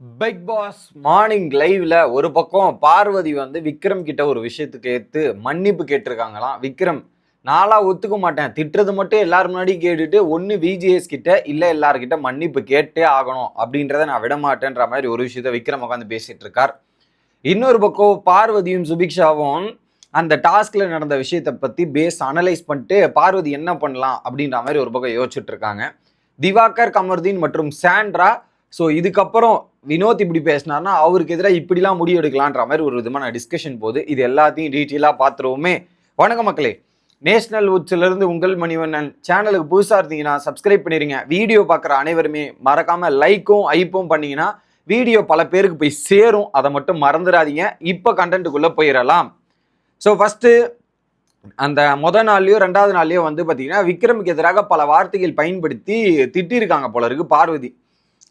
Big pass morning லைவ்ல ஒரு பக்கம் பார்வதி வந்து விக்ரம் கிட்ட ஒரு விஷயத்துக்கு ஏற்று மன்னிப்பு கேட்டிருக்காங்களாம். விக்ரம் நாளா ஒத்துக்க மாட்டேன். திட்டுறது மட்டும் எல்லாரும் முன்னாடி கேட்டுட்டு ஒன்று விஜிஎஸ் கிட்ட இல்லை எல்லார்கிட்ட மன்னிப்பு கேட்டே ஆகணும் அப்படின்றத நான் விட மாட்டேன்ற மாதிரி ஒரு விஷயத்த விக்ரம் உட்காந்து பேசிட்டு இருக்கார். இன்னொரு பக்கம் பார்வதியும் சுபிக்ஷாவும் அந்த டாஸ்க்ல நடந்த விஷயத்தை பற்றி பேஸ் அனலைஸ் பண்ணிட்டு பார்வதி என்ன பண்ணலாம் அப்படின்ற மாதிரி ஒரு பக்கம் யோசிச்சுட்டு இருக்காங்க. திவாகர் கமர்தீன் மற்றும் சாண்ட்ரா ஸோ இதுக்கப்புறம் வினோத் இப்படி பேசினார்னா அவருக்கு எதிராக இப்படிலாம் முடிவு எடுக்கலான்ற மாதிரி ஒரு விதமான டிஸ்கஷன் போகுது இது எல்லாத்தையும் டீட்டெயிலாக பார்த்துருவோமே வணக்கம் மக்களே. நேஷனல் உச்சிலிருந்து இருந்து உங்கள் மணிவண்ணன் சேனலுக்கு புதுசாக இருந்தீங்கன்னா சப்ஸ்கிரைப் பண்ணிடுங்க வீடியோ பார்க்குற அனைவருமே மறக்காமல் லைக்கும் ஐப்பும் பண்ணிங்கன்னா வீடியோ பல பேருக்கு போய் சேரும். அதை மட்டும் மறந்துடாதீங்க. இப்போ கண்டென்ட்டுக்குள்ளே போயிடலாம். ஸோ ஃபஸ்ட்டு அந்த முத நாள்லேயோ ரெண்டாவது நாள்லேயோ வந்து பார்த்தீங்கன்னா விக்ரமுக்கு எதிராக பல வார்த்தைகள் பயன்படுத்தி திட்டிருக்காங்க போல இருக்கு பார்வதி.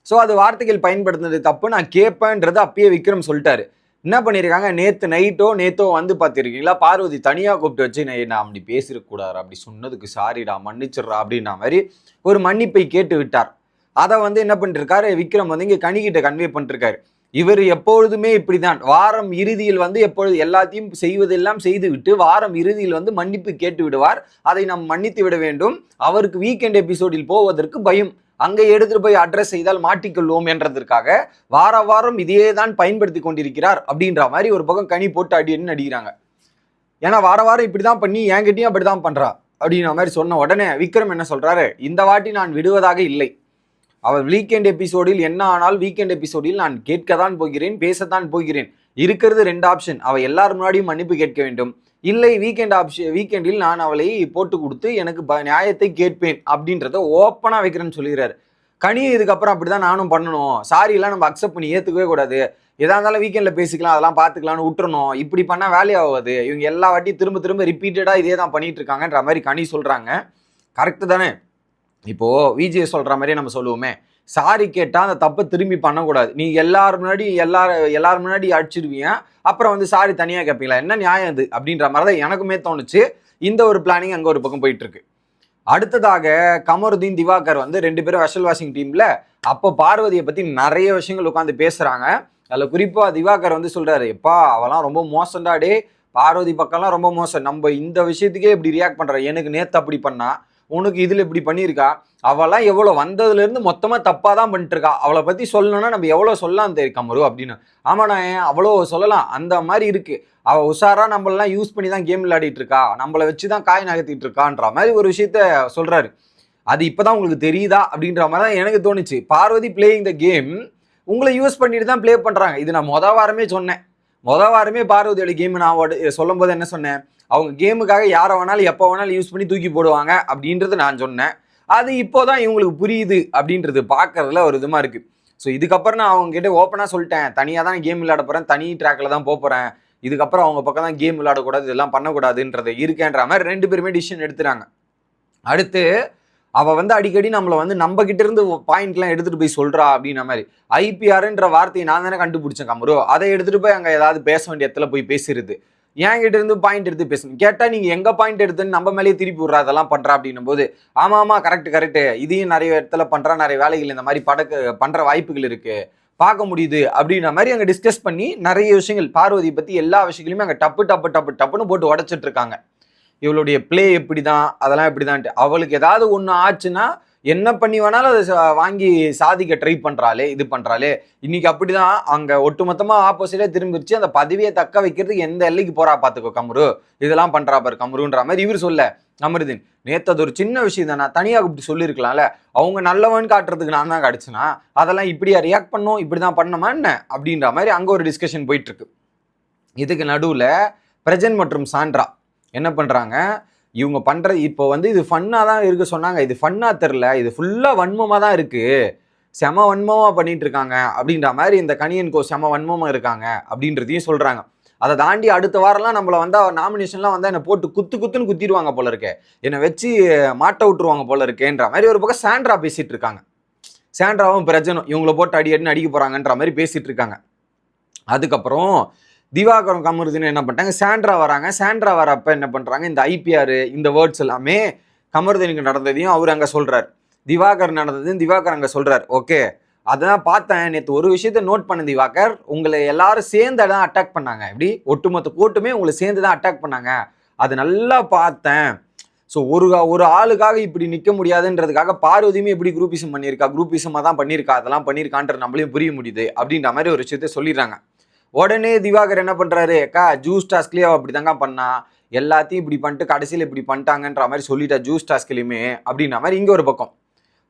ஸோ அது வார்த்தைகள் பயன்படுத்தினது தப்பு. நான் கேட்பேன்றது அப்பயே விக்ரம் சொல்லிட்டாரு. என்ன பண்ணியிருக்காங்க நேற்று நைட்டோ நேத்தோ வந்து பார்த்துருக்கீங்களா? பார்வதி தனியாக கூப்பிட்டு வச்சு நான் நான் அப்படி பேசிருக்கூடாது அப்படி சொன்னதுக்கு சாரிடா மன்னிச்சிடுறா அப்படின்ற மாதிரி ஒரு மன்னிப்பை கேட்டு விட்டார். அதை வந்து என்ன பண்ணிருக்காரு? விக்ரம் வந்து இங்கே கனிகிட்ட கன்வே பண்ணிருக்காரு. இவர் எப்பொழுதுமே இப்படிதான். வாரம் இறுதியில் வந்து எப்பொழுது எல்லாத்தையும் செய்வதெல்லாம் செய்துவிட்டு வாரம் இறுதியில் வந்து மன்னிப்பு கேட்டு விடுவார். அதை நாம் மன்னித்து விட வேண்டும். அவருக்கு வீக்கெண்ட் எபிசோடில் போவதற்கு பயம். அங்கே எடுத்துட்டு போய் அட்ரஸ் செய்தால் மாட்டிக்கொள்வோம் என்றதற்காக வார வாரம் இதையே தான் பயன்படுத்தி கொண்டிருக்கிறார் அப்படின்ற மாதிரி ஒரு பக்கம் கனி போட்டு அடின்னு அடிக்கிறாங்க ஏன்னா வார வாரம் இப்படி தான் பண்ணி என்கிட்டயும் அப்படி தான் பண்ணுறா அப்படின்ற மாதிரி சொன்ன உடனே விக்ரம் என்ன சொல்கிறாரு இந்த வாட்டி நான் விடுவதாக இல்லை. அவர் வீக்கெண்ட் எபிசோடில் என்ன ஆனால் வீக்கெண்ட் எபிசோடில் நான் கேட்க தான் போகிறேன் பேசத்தான் போகிறேன். இருக்கிறது ரெண்டு ஆப்ஷன் அவள் எல்லார் முன்னாடியும் மன்னிப்பு கேட்க வேண்டும். இல்லை வீக்கெண்ட் ஆப்ஷன் வீக்கெண்டில் நான் அவளை போட்டு கொடுத்து எனக்கு ப- நியாயத்தை கேட்பேன் அப்படின்றத ஓப்பனாக வைக்கிறேன்னு சொல்லிடுறாரு கனி இதுக்கப்புறம் அப்படிதான் நானும் பண்ணணும். சாரியெல்லாம் நம்ம அக்செப்ட் பண்ணி ஏற்றுக்கவே கூடாது. எதாக இருந்தாலும் வீக்கெண்டில் பேசிக்கலாம் அதெல்லாம் பார்த்துக்கலாம்னு விட்டுறணும். இப்படி பண்ணால் வேலையாகாது இவங்க எல்லா வாட்டியும் திரும்ப திரும்ப ரிப்பீட்டடாக இதே தான் பண்ணிகிட்ருக்காங்கன்ற மாதிரி கனி சொல்கிறாங்க கரெக்டு தானே? இப்போது விஜய் சொல்கிற மாதிரியே நம்ம சொல்லுவோமே. சாரி கேட்டால் அந்த தப்பை திரும்பி பண்ணக்கூடாது. நீ எல்லார் முன்னாடி எல்லார் எல்லார் முன்னாடி அடிச்சிருவீங்க அப்புறம் வந்து சாரி தனியாக கேட்பீங்களா என்ன நியாயம் இது? அப்படின்ற மாதிரி தான் எனக்குமே தோணுச்சு. இந்த ஒரு பிளானிங் அங்கே ஒரு பக்கம் போயிட்டுருக்கு. அடுத்ததாக கமருதீன் திவாகர் வந்து ரெண்டு பேரும் வெஷல் வாஷிங் டீமில் அப்போ பார்வதியை பற்றி நிறைய விஷயங்கள் உட்காந்து பேசுகிறாங்க அதில் குறிப்பாக திவாகர் வந்து சொல்கிறாரு எப்பா அவெல்லாம் ரொம்ப மோசம்டா டே பார்வதி பக்கம்லாம் ரொம்ப மோசம். நம்ம இந்த விஷயத்துக்கே இப்படி ரியாக்ட் பண்ற எனக்கு நேற்று அப்படி பண்ணால் உனக்கு இதில் இப்படி பண்ணியிருக்கா? அவெல்லாம் எவ்வளோ வந்ததுலேருந்து மொத்தமாக தப்பாக தான் பண்ணிட்டுருக்கா. அவளை பற்றி சொல்லணும்னா நம்ம எவ்வளோ சொல்லலாம் தெரியும் கமரு அப்படின்னு. ஆமாண்ணா அவ்வளோ சொல்லலாம்? அந்த மாதிரி இருக்குது அவள் உஷாராக நம்மளெல்லாம் யூஸ் பண்ணி தான் கேம் விளையாடிட்டு இருக்கா நம்மளை வச்சு தான் காய் நகர்த்திட்டு இருக்கான்ற மாதிரி ஒரு விஷயத்த சொல்கிறாரு அது இப்பதான் உங்களுக்கு தெரியுதா அப்படின்ற மாதிரி தான் எனக்கு தோணுச்சு. பார்வதி பிளேயிங் த கேம் உங்களை யூஸ் பண்ணிட்டு தான் ப்ளே பண்ணுறாங்க இது நான் மொதல் வாரமே சொன்னேன். மொதல் வாரமே பார்வதியோட கேம் நான் உட- சொல்லும் போது என்ன சொன்னேன்? அவங்க கேமுக்காக யாரை வேணாலும் எப்போ வேணாலும் யூஸ் பண்ணி தூக்கி போடுவாங்க அப்படின்றது நான் சொன்னேன். அது இப்போதான் இவங்களுக்கு புரியுது அப்படின்றது பார்க்கறதுல ஒரு இதுமா இருக்கு. ஸோ இதுக்கப்புறம் நான் அவங்ககிட்ட ஓப்பனாக சொல்லிட்டேன். தனியாக தான் கேம் விளையாட போகிறேன் தனி ட்ராக்ல தான் போகிறேன் இதுக்கப்புறம் அவங்க பக்கம் தான் கேம் விளையாடக்கூடாது இதெல்லாம் பண்ணக்கூடாதுன்றது இருக்கேன்ற மாதிரி ரெண்டு பேருமே டிசிஷன் எடுத்துறாங்க அடுத்து அவள் வந்து அடிக்கடி நம்மளை வந்து நம்ம கிட்ட இருந்து பாயிண்ட்லாம் எடுத்துகிட்டு போய் சொல்கிறா அப்படின்ன மாதிரி. ஐபிஆர்ன்ற வார்த்தையை நான் தானே கண்டுபிடிச்சேன் கமரு அதை எடுத்துகிட்டு போய் அங்கே ஏதாவது பேச வேண்டிய இடத்துல போய் பேசுறது என் கிட்ட இருந்து பாயிண்ட் எடுத்து பேசணும். கேட்டால் நீங்கள் எங்கே பாயிண்ட் எடுத்துன்னு நம்ம மேலேயே திருப்பி விட்றா அதெல்லாம் பண்றா அப்படின்னும் போது ஆமாம் ஆமாம் கரெக்ட் கரெக்டு இதையும் நிறைய இடத்துல பண்ணுறா நிறைய வேலைகள் இந்த மாதிரி படக்கு பண்ணுற வாய்ப்புகள் இருக்குது பார்க்க முடியுது அப்படின்ற மாதிரி அங்கே டிஸ்கஸ் பண்ணி நிறைய விஷயங்கள் பார்வதி பற்றி எல்லா விஷயங்களையுமே அங்கே டப்பு டப்பு டப்பு டப்புன்னு போட்டு உடச்சிட்ருக்காங்க இவளுடைய ப்ளே எப்படி தான் அதெல்லாம் எப்படி தான் அவளுக்கு ஏதாவது ஒன்று ஆச்சுன்னா என்ன பண்ணி வேணாலும் அதை வாங்கி சாதிக்க ட்ரை பண்ணுறாளே இது பண்ணுறாளே இன்னைக்கு அப்படிதான் அங்கே ஒட்டுமொத்தமாக ஆப்போசிட்டே திரும்பிடுச்சு அந்த பதவியை தக்க வைக்கிறதுக்கு எந்த எல்லைக்கு போகிறா பார்த்துக்கோ கமரு. இதெல்லாம் பண்ணுறா பாரு கமருன்ற மாதிரி இவர் சொல்ல அமருதீன். நேற்று அது ஒரு சின்ன விஷயம் தான் நான் தனியாக கூப்பிட்டு சொல்லியிருக்கலாம்ல. அவங்க நல்லவன் காட்டுறதுக்கு நான் தான் கிடச்சுனா? அதெல்லாம் இப்படியா ரியாக்ட் பண்ணோம்? இப்படி தான் பண்ணமா என்ன? அப்படின்ற மாதிரி அங்கே ஒரு டிஸ்கஷன் போயிட்டுருக்கு இதுக்கு நடுவில் பிரஜன் மற்றும் சாண்ட்ரா என்ன பண்ணுறாங்க இவங்க பண்ணுறது இப்போ வந்து இது ஃபன்னாக தான் இருக்க சொன்னாங்க. இது ஃபன்னாக தெரில. இது ஃபுல்லாக வன்மமாக தான் இருக்குது செம வன்மமாக பண்ணிட்டு இருக்காங்க அப்படின்ற மாதிரி இந்த கணியன் கோ செம வன்மமாக இருக்காங்க அப்படின்றதையும் சொல்கிறாங்க அதை தாண்டி அடுத்த வாரம்லாம் நம்மளை வந்து நாமினேஷன்லாம் வந்து என்னை போட்டு குத்து குத்துன்னு குத்திடுவாங்க போல இருக்கே. என்னை வச்சு மாட்ட விட்டுருவாங்க போல இருக்கேன்ற மாதிரி ஒரு பக்கம் சாண்ட்ரா பேசிகிட்டு இருக்காங்க. சாண்ட்ராவும் பிரஜனும் இவங்கள போட்டு அடி அடின்னு அடிக்க போகிறாங்கன்ற மாதிரி பேசிகிட்டு இருக்காங்க. அதுக்கப்புறம் திவாகரம் கமருதுன்னு என்ன பண்ணிட்டாங்க? சாண்ட்ரா வராங்க. சாண்ட்ரா வரப்ப என்ன பண்றாங்க? இந்த ஐபிஆர் இந்த வேர்ட்ஸ் எல்லாமே கமருதனுக்கு நடந்ததையும் அவர் அங்கே சொல்றார். திவாகர் நடந்ததையும் திவாகர் அங்கே சொல்றார். ஓகே. அதான் பார்த்தேன். நேற்று ஒரு விஷயத்த நோட் பண்ண திவாகர். உங்களை எல்லாரும் சேர்ந்து தான் அட்டாக் பண்ணாங்க. எப்படி? ஒட்டுமொத்த கூட்டமே உங்களை சேர்ந்து தான் அட்டாக் பண்ணாங்க. அது நல்லா பார்த்தேன். ஸோ ஒரு ஒரு ஆளுக்காக இப்படி நிற்க முடியாதுன்றதுக்காக பார்வதியுமே எப்படி குரூப்பிசம் பண்ணியிருக்கா? குரூப்பிசமாக தான் பண்ணியிருக்கா? அதெல்லாம் பண்ணியிருக்கான்ற நம்மளையும் புரிய முடியுது. அப்படின்ற மாதிரி ஒரு விஷயத்த சொல்லிடுறாங்க. உடனே திவாகர் என்ன பண்ணுறாரு அக்கா ஜூஸ் டாஸ்க்லேயே அப்படி தாங்க பண்ணா. எல்லாத்தையும் இப்படி பண்ணிட்டு கடைசியில் இப்படி பண்ணிட்டாங்கன்ற மாதிரி சொல்லிட்டா ஜூஸ் டாஸ்க்லையுமே அப்படின்ற மாதிரி இங்கே ஒரு பக்கம்.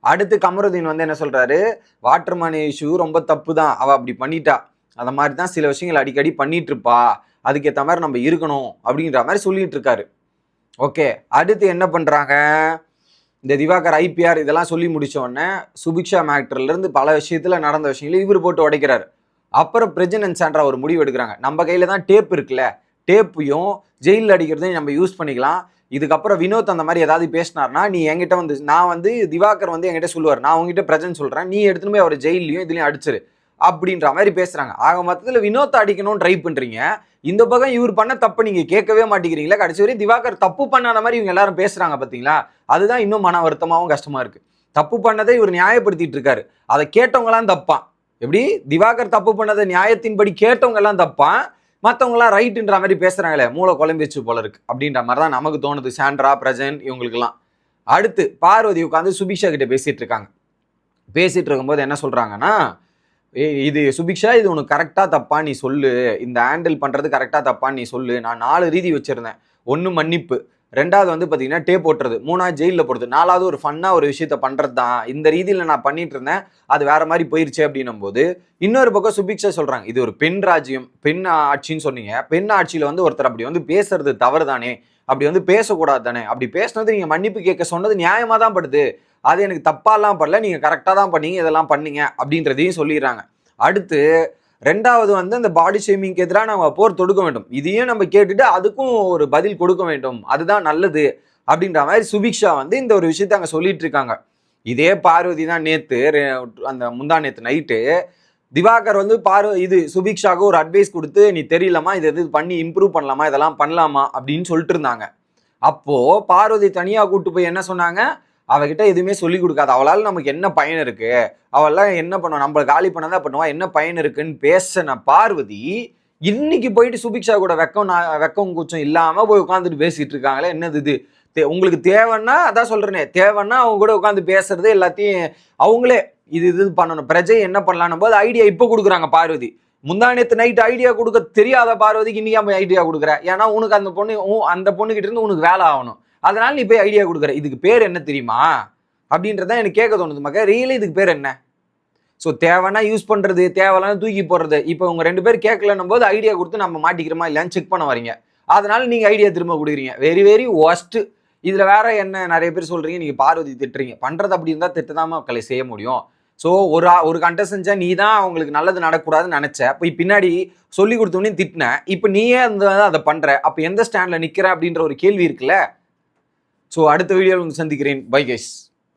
அடுத்து கமருதீன் வந்து என்ன சொல்கிறாரு வாட்டர் மணி இஷ்யூ ரொம்ப தப்பு தான் அவள் அப்படி பண்ணிட்டா. அந்த மாதிரி தான் சில விஷயங்கள் அடிக்கடி பண்ணிட்டு இருப்பா. அதுக்கேற்ற மாதிரி நம்ம இருக்கணும் அப்படின்ற மாதிரி சொல்லிட்டு இருக்காரு. ஓகே அடுத்து என்ன பண்ணுறாங்க இந்த திவாகர் ஐபிஆர் இதெல்லாம் சொல்லி முடிச்ச உடனே சுபிக்ஷா மேக்டர்லேருந்து பல விஷயத்தில் நடந்த விஷயங்களை இவர் போட்டு உடைக்கிறாரு. அப்புறம் பிரஜனன் சான்றா ஒரு முடிவு எடுக்கிறாங்க. நம்ம கையில் தான் டேப் இருக்குல்ல. டேப்பையும் ஜெயிலில் அடிக்கிறதையும் நம்ம யூஸ் பண்ணிக்கலாம். இதுக்கப்புறம் வினோத் அந்த மாதிரி ஏதாவது பேசினார்னா நீ என்கிட்ட வந்து நான் வந்து திவாகர் வந்து என்கிட்ட சொல்லுவார். நான் உங்ககிட்ட பிரஜன் சொல்கிறேன் நீ எடுத்துன்னு போய் அவர் ஜெயிலையும் இதுலையும் அடிச்சிரு. அப்படின்ற மாதிரி பேசுகிறாங்க ஆக மொத்தத்தில் வினோத் அடிக்கணும்னு ட்ரை பண்ணுறீங்க இந்த பக்கம் இவர் பண்ண தப்பு நீங்கள் கேட்கவே மாட்டேங்கிறீங்களா கடைசி வரையும் திவாகர் தப்பு பண்ணாத மாதிரி இவங்க எல்லாரும் பேசுகிறாங்க பார்த்தீங்களா அதுதான் இன்னும் மன வருத்தமாகவும் கஷ்டமாக இருக்குது தப்பு பண்ணதை இவர் நியாயப்படுத்திட்டு இருக்காரு. அதை கேட்டவங்களாம் தப்பான் எப்படி? திவாகர் தப்பு பண்ணதை நியாயத்தின்படி கேட்டவங்க எல்லாம் தப்பான் மற்றவங்களாம் ரைட்டுன்ற மாதிரி பேசுகிறாங்களே மூளை குழம்பிச்சு போல இருக்கு அப்படின்ற மாதிரி தான் நமக்கு தோணுது. சாண்ட்ரா பிரஜன் இவங்களுக்கெல்லாம். அடுத்து பார்வதி உட்காந்து சுபிக்ஷா கிட்ட பேசிட்டு இருக்காங்க. பேசிட்டு இருக்கும்போது என்ன சொல்கிறாங்கன்னா "ஏய், இது சுபிக்ஷா இது உனக்கு கரெக்டாக தப்பா நீ சொல்லு. இந்த ஹேண்டில் பண்ணுறது கரெக்டாக தப்பா நீ சொல்லு. நான் நாலு ரீதி வச்சுருந்தேன். ஒன்று மன்னிப்பு ரெண்டாவது வந்து பார்த்தீங்கன்னா டேப் ஓட்டுறது. மூணாவது ஜெயிலில் போடுறது. நாலாவது ஒரு ஃபன்னாக ஒரு விஷயத்த பண்ணுறது தான் இந்த ரீதியில் நான் பண்ணிட்டு இருந்தேன் அது வேற மாதிரி போயிருச்சு அப்படின்னும் போது இன்னொரு பக்கம் சுபிக்ஷா சொல்கிறாங்க இது ஒரு பெண் ராஜ்யம் பெண் ஆட்சின்னு சொன்னீங்க. பெண் ஆட்சியில் வந்து ஒருத்தர் அப்படி வந்து பேசுறது தவறு தானே அப்படி வந்து பேசக்கூடாது தானே அப்படி பேசினது நீங்கள் மன்னிப்பு கேட்க சொன்னது நியாயமாக தான் படுது. அது எனக்கு தப்பாலாம் படல. நீங்கள் கரெக்டாக தான் பண்ணீங்க. இதெல்லாம் பண்ணீங்க அப்படின்றதையும் சொல்லிடுறாங்க. அடுத்து ரெண்டாவது வந்து அந்த பாடி ஷேமிங்க்கு எதிராக நம்ம போர் தொடுக்க வேண்டும். இதையும் நம்ம கேட்டுட்டு அதுக்கும் ஒரு பதில் கொடுக்க வேண்டும். அதுதான் நல்லது அப்படின்ற மாதிரி சுபிக்ஷா வந்து இந்த ஒரு விஷயத்த அங்கே சொல்லிட்டு இருக்காங்க. இதே பார்வதி தான் நேத்து அந்த முந்தா நேத்து நைட்டு திவாகர் வந்து பார்வ இது சுபிக்ஷாக்கு ஒரு அட்வைஸ் கொடுத்து நீ தெரியலமா இது எது பண்ணி இம்ப்ரூவ் பண்ணலாமா இதெல்லாம் பண்ணலாமா? அப்படின்னு சொல்லிட்டு இருந்தாங்க. அப்போ பார்வதி தனியாக கூட்டு போய் என்ன சொன்னாங்க? அவகிட்ட எதுவுமே சொல்லி கொடுக்காது. அவளால் நமக்கு என்ன பயன் இருக்கு? அவெல்லாம் என்ன பண்ணுவோம் நம்மளை காலி பண்ணதான் பண்ணுவா? என்ன பயன் இருக்குன்னு பேசின பார்வதி இன்னைக்கு போயிட்டு சுபிக்ஷா கூட வெக்கம் வெக்கம் கூச்சம் இல்லாம போய் உட்காந்துட்டு பேசிட்டு இருக்காங்களே என்னது இது? தே- உங்களுக்கு தேவைன்னா அதான் சொல்றேனே தேவைன்னா அவங்க கூட உட்காந்து பேசுறது எல்லாத்தையும் அவங்களே இது இது பண்ணணும். பிரஜை என்ன பண்ணலான்னு போது ஐடியா இப்போ கொடுக்குறாங்க பார்வதி. முந்தா நைட் ஐடியா கொடுக்க தெரியாத பார்வதிக்கு இன்னைக்கு நம்ம ஐடியா கொடுக்குற? ஏன்னா உனக்கு அந்த பொண்ணு அந்த பொண்ணுகிட்ட இருந்து உனக்கு வேலை ஆகணும். அதனால நீ போய் ஐடியா கொடுக்குற. இதுக்கு பேர் என்ன தெரியுமா? அப்படின்றதான் எனக்கு கேட்க தோணுது மக்க ரியலி இதுக்கு பேர் என்ன? ஸோ தேவைன்னா யூஸ் பண்ணுறது தேவையில்லாம் தூக்கி போடுறது. இப்போ உங்கள் ரெண்டு பேர் கேட்கலன்னும் போது ஐடியா கொடுத்து நம்ம மாட்டிக்கிறோமா இல்லையான்னு செக் பண்ண வரீங்க. அதனால நீங்கள் ஐடியா திரும்ப கொடுக்குறீங்க. வெரி வெரி ஒஸ்ட்டு இதில் வேற என்ன நிறைய பேர் சொல்கிறீங்க நீங்கள் பார்வதி திட்டுறீங்க. பண்ணுறது அப்படி இருந்தால் திட்டதாம மக்களை செய்ய முடியும். ஸோ ஒரு ஒரு ஒரு செஞ்சால் நீ தான் அவங்களுக்கு நல்லது நடக்கக்கூடாதுன்னு நினைச்ச. போய் பின்னாடி சொல்லி கொடுத்தோன்னே திட்டின. இப்போ நீயே அந்த அதை பண்ணுற அப்போ எந்த ஸ்டாண்டில் நிற்கிற அப்படின்ற ஒரு கேள்வி இருக்குல்ல? ஸோ அடுத்த வீடியோவில் வந்து சந்திக்கிறேன். Bye guys